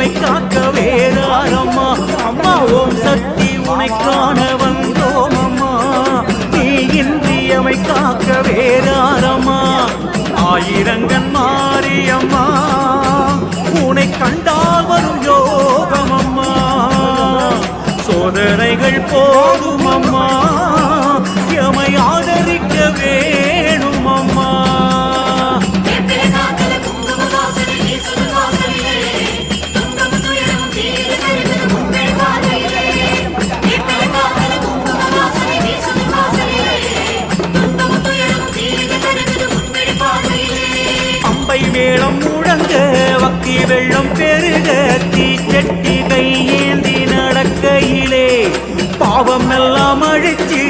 நம்மை காக்க வேறாரம்மா அம்மா ஓம் சக்தி உனை காண வந்தோம் அம்மா நீ இன்றியமை காக்க வேறாரம்மா ஆயிரங்கன் மாரியம்மா உனை கண்டால் வரும் யோகம் அம்மா சோதனைகள் போதும் அம்மா இசை மேளம் முழங்க வக்கி வெள்ளம் பெருக தீச்சட்டி கையேந்தி நடக்கையிலே பாவம் எல்லாம் அழிச்சு